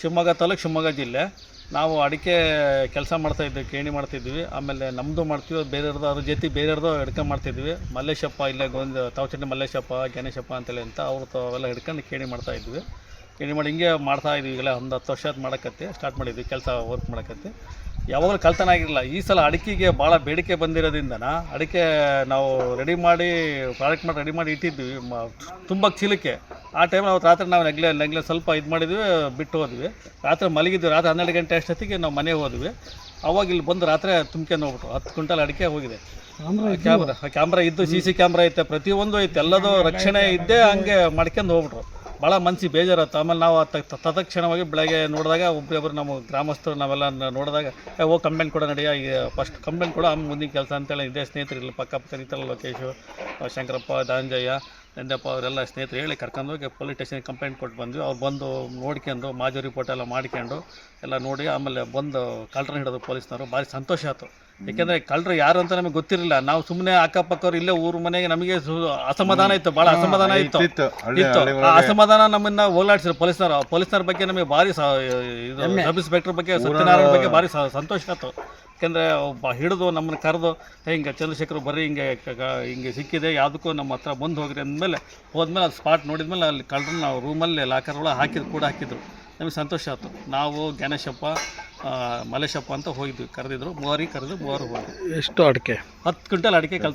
ಶಿವಮೊಗ್ಗ ತಾಲೂಕು ಶಿವಮೊಗ್ಗ ಜಿಲ್ಲೆ. ನಾವು ಅಡಿಕೆ ಕೆಲಸ ಮಾಡ್ತಾಯಿದ್ವಿ ಕೇಣಿ ಮಾಡ್ತಿದ್ವಿ ಆಮೇಲೆ ನಮ್ಮದು ಮಾಡ್ತೀವಿ ಬೇರೆಯವ್ರದ್ದು ಅದ್ರ ಜೊತೆ ಬೇರೆಯವ್ರದ್ದು ಹಿಡ್ಕೊಂಡು ಮಾಡ್ತಿದ್ವಿ ಮಲ್ಲೇಶಪ್ಪ, ಇಲ್ಲೇ ಗೋವಿಂದ ತಾವಚಂಡಿ ಮಲ್ಲೇಶಪ್ಪ ಗಣೇಶಪ್ಪ ಅಂತೇಳಿ ಅಂತ ಅವ್ರು ತಾವೆಲ್ಲ ಹಿಡ್ಕೊಂಡು ಕೇಣಿ ಮಾಡ್ತಾಯಿದ್ವಿ ಕೇಣಿ ಮಾಡಿ ಹಿಂಗೆ ಮಾಡ್ತಾ ಇದ್ವಿ ಈಗಲೇ ಒಂದು ಹತ್ತು ವರ್ಷ ಮಾಡಕತ್ತಿ ಸ್ಟಾರ್ಟ್ ಮಾಡಿದ್ವಿ, ಕೆಲಸ ವರ್ಕ್ ಮಾಡಕತ್ತಿ. ಯಾವಾಗಲೂ ಕಳ್ತನ ಆಗಿರಲಿಲ್ಲ ಈ ಸಲ ಅಡಿಕೆಗೆ ಭಾಳ ಬೇಡಿಕೆ ಬಂದಿರೋದ್ರಿಂದ ಅಡಿಕೆ ನಾವು ರೆಡಿ ಮಾಡಿ ಪ್ರಾಡಕ್ಟ್ ಮಾಡಿ ರೆಡಿ ಮಾಡಿ ಇಟ್ಟಿದ್ವಿ. ತುಂಬ ಚೀಲಕ್ಕೆ. ಆ ಟೈಮ್ ನಾವು ರಾತ್ರಿ ನಾವು ನೆಗ್ಲೆ ನೆಗ್ಲೆ ಸ್ವಲ್ಪ ಇದು ಮಾಡಿದ್ವಿ ಬಿಟ್ಟು ಹೋದ್ವಿ. ರಾತ್ರಿ ಮಲಗಿದ್ವಿ ರಾತ್ರಿ ಹನ್ನೆರಡು ಗಂಟೆ ಅಷ್ಟೊತ್ತಿಗೆ ನಾವು ಮನೆಗೆ ಹೋದ್ವಿ. ಅವಾಗ ಇಲ್ಲಿ ಬಂದು ರಾತ್ರಿ ತುಂಬ್ಕೊಂಡು ಹೋಗ್ಬಿಟ್ರು. ಹತ್ತು ಕ್ವಿಂಟಲ್ ಅಡಿಕೆ ಹೋಗಿದೆ. ಕ್ಯಾಮ್ರಾ ಕ್ಯಾಮ್ರಾ ಇದ್ದು ಸಿ ಸಿ ಕ್ಯಾಮ್ರಾ ಐತೆ. ಪ್ರತಿಯೊಂದು ಐತೆ. ಎಲ್ಲದೂ ರಕ್ಷಣೆ ಇದ್ದೇ ಹಂಗೆ ಮಾಡ್ಕೊಂಡು ಹೋಗ್ಬಿಟ್ರು. ಭಾಳ ಮನಸ್ಸಿಗೆ ಬೇಜಾರಾಯ್ತು ಆಮೇಲೆ ನಾವು ತತ್ಕ್ಷಣವಾಗಿ ಬೆಳಗ್ಗೆ ನೋಡಿದಾಗ ಒಬ್ಬೊಬ್ಬರು ನಮ್ಮ ಗ್ರಾಮಸ್ಥರು ನಾವೆಲ್ಲ ನೋಡಿದಾಗ ಹೋಗಿ ಕಂಪ್ಲೇಂಟ್ ಕೂಡ ನಡೆಯ, ಈಗ ಫಸ್ಟ್ ಕಂಪ್ಲೇಂಟ್ ಕೂಡ, ಆಮೇಲೆ ಮುಂದಿನ ಕೆಲಸ ಅಂತೇಳಿ ಇದೇ ಸ್ನೇಹಿತರು ಇಲ್ಲಿ ಪಕ್ಕ ಪಕ್ಕ ಲೋಕೇಶು, ಶಂಕರಪ್ಪ, ದಾಂಜಯ್ಯ ನಂದಪ್ಪ ಅವರೆಲ್ಲ ಸ್ನೇಹಿತರು ಹೇಳಿ ಕರ್ಕೊಂಡು ಹೋಗಿ ಪೊಲೀಸ್ ಸ್ಟೇಷನ್ಗೆ ಕಂಪ್ಲೇಂಟ್ ಕೊಟ್ಟು ಬಂದ್ವಿ. ಅವ್ರು ಬಂದು ನೋಡ್ಕೊಂಡು ಮಾಜು ರಿಪೋರ್ಟ್ ಎಲ್ಲ ಮಾಡ್ಕೊಂಡು ಎಲ್ಲ ನೋಡಿ ಆಮೇಲೆ ಬಂದು ಕಳ್ಳರನ್ನ ಹಿಡಿದು ಪೊಲೀಸ್ನವರು ಭಾರಿ ಸಂತೋಷ ಆಯಿತು. ಯಾಕೆಂದರೆ ಕಳ್ಳರು ಯಾರು ಅಂತ ನಮಗೆ ಗೊತ್ತಿರಲಿಲ್ಲ. ನಾವು ಸುಮ್ಮನೆ ಅಕ್ಕಪಕ್ಕವ್ರು ಇಲ್ಲೇ ಊರು ಮನೆಗೆ ನಮಗೆ ಸು- ಅಸಮಾಧಾನ ಇತ್ತು ಭಾಳ ಅಸಮಾಧಾನ ಇತ್ತು. ಇತ್ತು ಆ ಅಸಮಾಧಾನ ನಮ್ಮನ್ನ ಹೋಗ್ಲಾಡ್ಸಿದ್ರು ಪೊಲೀಸ್ನವರು. ಪೊಲೀಸ್ನವ್ರ ಬಗ್ಗೆ ನಮಗೆ ಭಾರಿ ಸ- ಇದು ಸಬ್ ಇನ್ಸ್ಪೆಕ್ಟರ್ ಬಗ್ಗೆ ಸತ್ಯನಾರಾಯಣ ಬಗ್ಗೆ ಭಾರಿ ಸಂತೋಷ ಆಯ್ತು. ಯಾಕೆಂದರೆ ಒಬ್ಬ ಹಿಡಿದು ನಮ್ಮನ್ನು ಕರೆದು ಹಿಂಗೆ ಚಂದ್ರಶೇಖರ್ ಬರ್ರಿ ಹಿಂಗೆ ಹಿಂಗೆ ಸಿಕ್ಕಿದೆ ಯಾವುದಕ್ಕೂ ನಮ್ಮ ಹತ್ರ ಬಂದು ಹೋಗ್ರಿ ಅಂದಮೇಲೆ ಹೋದ್ಮೇಲೆ ಅದು ಸ್ಪಾಟ್ ನೋಡಿದ್ಮೇಲೆ ಅಲ್ಲಿ ಕಳ್ಳರನ್ನ ನಾವು ರೂಮಲ್ಲಿ ಲಾಕರ್ ಒಳಗೆ ಹಾಕಿದ್ರು ಕೂಡ ಹಾಕಿದ್ರು. ನಮಗೆ ಸಂತೋಷ ಆಯ್ತು. ನಾವು ಗಣೇಶಪ್ಪ ಮಲೇಶಪ್ಪ ಅಂತ ಹೋಗಿದ್ವಿ. ಕರೆದಿದ್ರು ಮೂವರಿಗೆ ಕರೆದು ಮೂವರು ಹೋದ್ವಿ ಎಷ್ಟು ಅಡಿಕೆ? ಹತ್ತು ಕ್ವಿಂಟಲ್ ಅಡಿಕೆ ಕಳ್ತನ